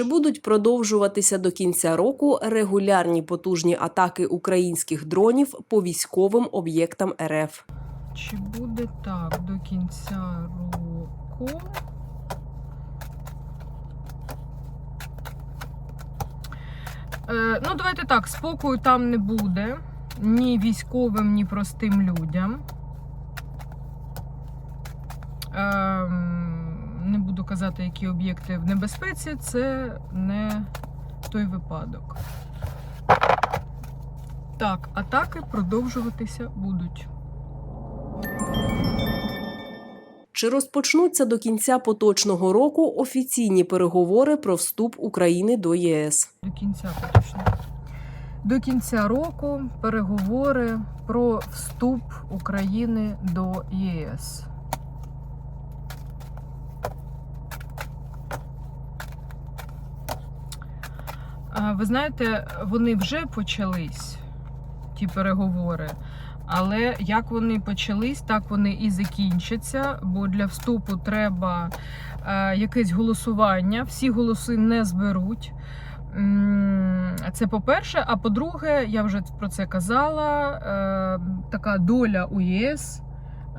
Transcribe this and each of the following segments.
Чи будуть продовжуватися до кінця року регулярні потужні атаки українських дронів по військовим об'єктам РФ? Чи буде так до кінця року? Е, ну, давайте так, спокою там не буде. Ні військовим, ні простим людям. Ем, не буду казати, які об'єкти в небезпеці, це не той випадок. Так, атаки продовжуватися будуть. Чи розпочнуться до кінця поточного року офіційні переговори про вступ України до ЄС? До кінця точно. До кінця року переговори про вступ України до ЄС. А, Ви знаєте, вони вже почались, ті переговори. Але як вони почались, так вони і закінчаться. Бо для вступу треба е, якесь голосування. Всі голоси не зберуть. Це по-перше. А по-друге, я вже про це казала. е, Така доля у ЄС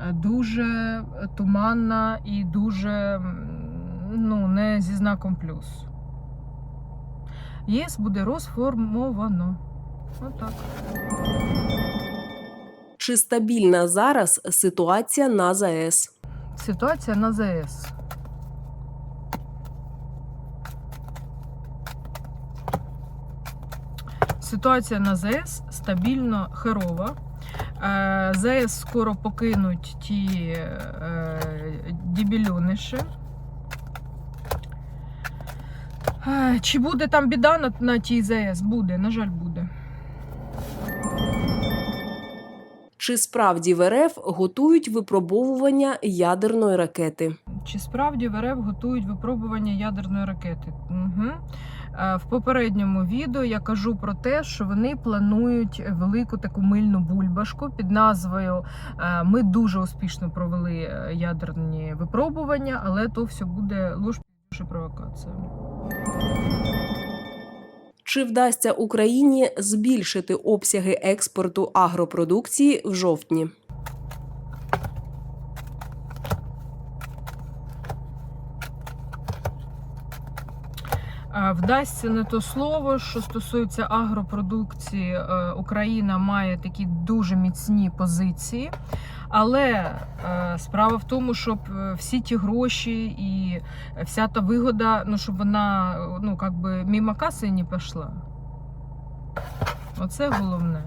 е, дуже туманна і дуже ну, не зі знаком плюс. ЄС буде розформовано. Отак. Чи стабільна зараз ситуація на ЗАЕС? Ситуація на ЗАЕС. Ситуація на ЗАЕС стабільно херова. Е, ЗАЕС скоро покинуть ті е, дібільониші. Е, Чи буде там біда на, на тій ЗАЕС? Буде, на жаль, буде. Чи справді в РФ готують випробовування ядерної ракети? Чи справді в РФ готують випробування ядерної ракети? Угу. В попередньому відео я кажу про те, що вони планують велику таку мильну бульбашку під назвою е, Ми дуже успішно провели е, ядерні випробування, але то все буде ложь і провокація. Чи вдасться Україні збільшити обсяги експорту агропродукції в жовтні? Вдасться не то слово, що стосується агропродукції, е, Україна має такі дуже міцні позиції. Але е, справа в тому, щоб е, всі ті гроші і вся та вигода, ну щоб вона ну, как би мимо каси не пішла. Оце головне.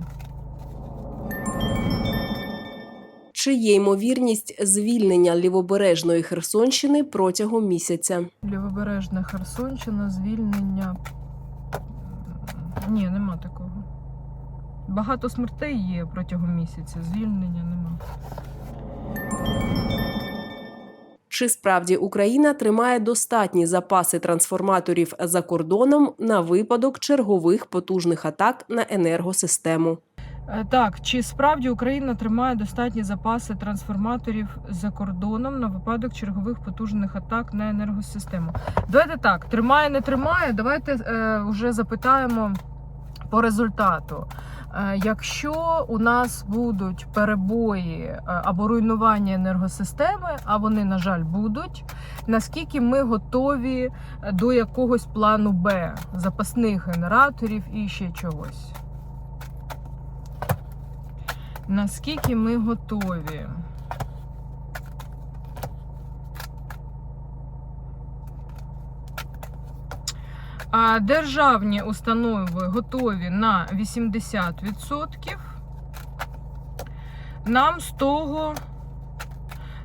Чи є ймовірність звільнення лівобережної Херсонщини протягом місяця? Лівобережна Херсонщина, звільнення. Ні, нема такого. Багато смертей є протягом місяця, звільнення нема. Чи справді Україна тримає достатні запаси трансформаторів за кордоном на випадок чергових потужних атак на енергосистему? Е, Так, чи справді Україна тримає достатні запаси трансформаторів за кордоном на випадок чергових потужних атак на енергосистему? Давайте так, тримає, не тримає. Давайте е, вже запитаємо по результату. Е, якщо у нас будуть перебої е, або руйнування енергосистеми, а вони, на жаль, будуть, наскільки ми готові до якогось плану Б, запасних генераторів і ще чогось? Наскільки ми готові? Державні установи готові на 80%. Нам з того,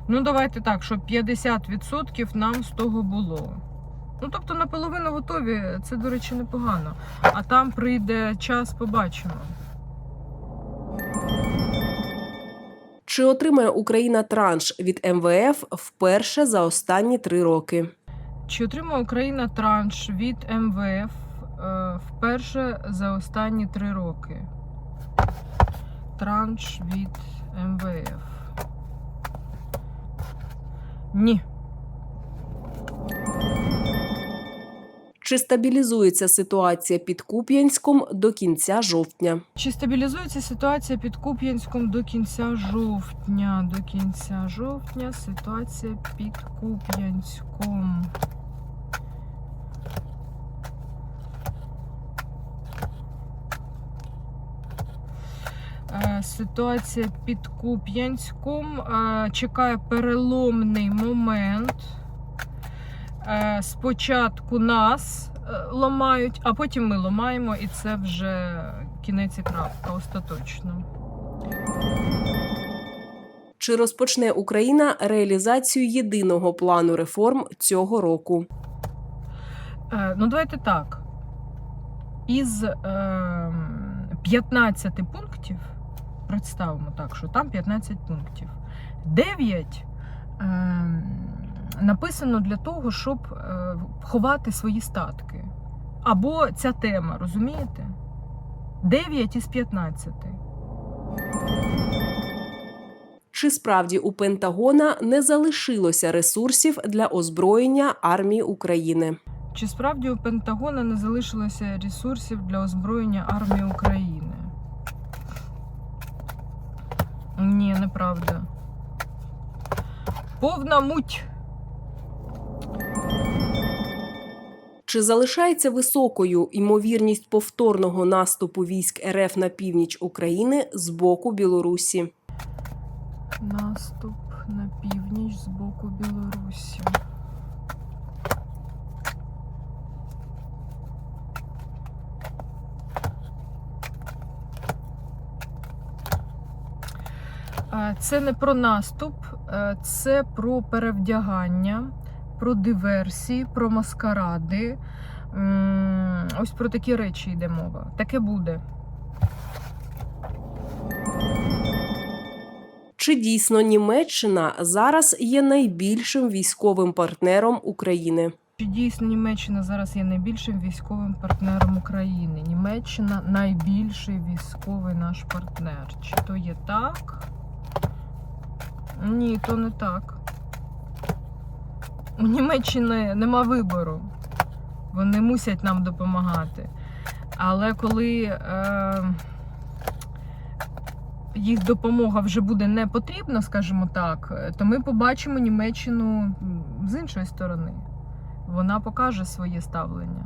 ну давайте так, щоб 50% нам з того було. Ну, тобто наполовину готові, це, до речі, непогано. А там прийде час, побачимо. Чи отримає Україна транш від МВФ вперше за останні три роки? Чи отримає Україна транш від МВФ е, вперше за останні три роки? Транш від МВФ. Ні. Чи стабілізується ситуація під Куп'янськом до кінця жовтня? Чи стабілізується ситуація під Куп'янськом до кінця жовтня? До кінця жовтня ситуація під Куп'янськом. Е, Ситуація під Куп'янськом е, чекає переломний момент. Е, Спочатку нас е, ламають, а потім ми ламаємо, і це вже кінець і крапка остаточно. Чи розпочне Україна реалізацію єдиного плану реформ цього року? Ну, давайте так. Із е, 15 пунктів, представимо так, що там 15 пунктів. 9 е, написано для того, щоб е, ховати свої статки. Або ця тема, розумієте? 9 із 15. Чи справді у Пентагона не залишилося ресурсів для озброєння армії України? Чи справді у Пентагона не залишилося ресурсів для озброєння армії України? Ні, неправда. Повна муть. Чи залишається високою ймовірність повторного наступу військ РФ на північ України з боку Білорусі? Наступ на північ з боку Білорусі. Е, Це не про наступ, е, це про перевдягання, про диверсії, про маскаради. Ось про такі речі йде мова. Таке буде. Чи дійсно Німеччина зараз є найбільшим військовим партнером України? Чи дійсно Німеччина зараз є найбільшим військовим партнером України? Німеччина найбільший військовий наш партнер. Чи то є так? Ні, то не так. У Німеччини нема вибору. Вони мусять нам допомагати. Але коли е, їх допомога вже буде не потрібна, скажімо так, то ми побачимо Німеччину з іншої сторони вона покаже своє ставлення.